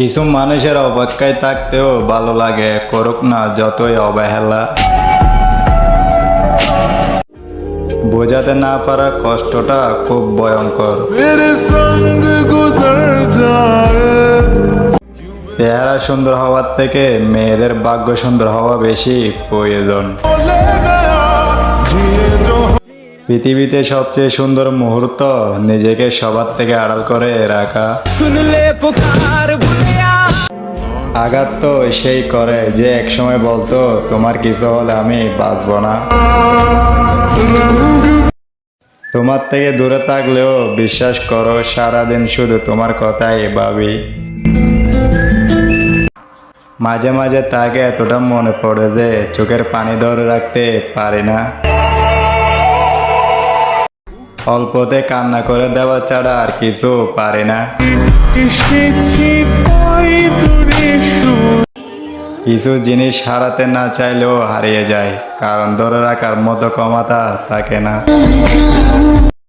কিছু মানুষের অপেক্ষায় থাকতেও ভালো লাগে করুক না যতই অবহেলা। বোঝাতে না পারা কষ্টটা খুব ভয়ঙ্কর। চেহারা সুন্দর হওয়ার থেকে মেয়েদের ভাগ্য সুন্দর হওয়া বেশি প্রয়োজন। পৃথিবীতে সবচেয়ে সুন্দর মুহূর্ত নিজেকে সবার থেকে আড়াল করে রাখা। শুনলে আঘাত তো সেই করে যে একসময় বলতো তোমার কিছু হলে আমি বাঁচব না। তোমার থেকে দূরে থাকলেও বিশ্বাস করো সারাদিন শুধু তোমার কথাই ভাবি। মাঝে মাঝে তাকে এতটা মনে পড়ে যে চোখের পানি ধরে রাখতে পারি না। অল্পতে কান্না করে দেওয়া ছাড়া আর কিছু পারে না। কিছু জিনিস হারাতে না চাইলেও হারিয়ে যায় কারণ ধরে রাখার মতো ক্ষমতা থাকে না।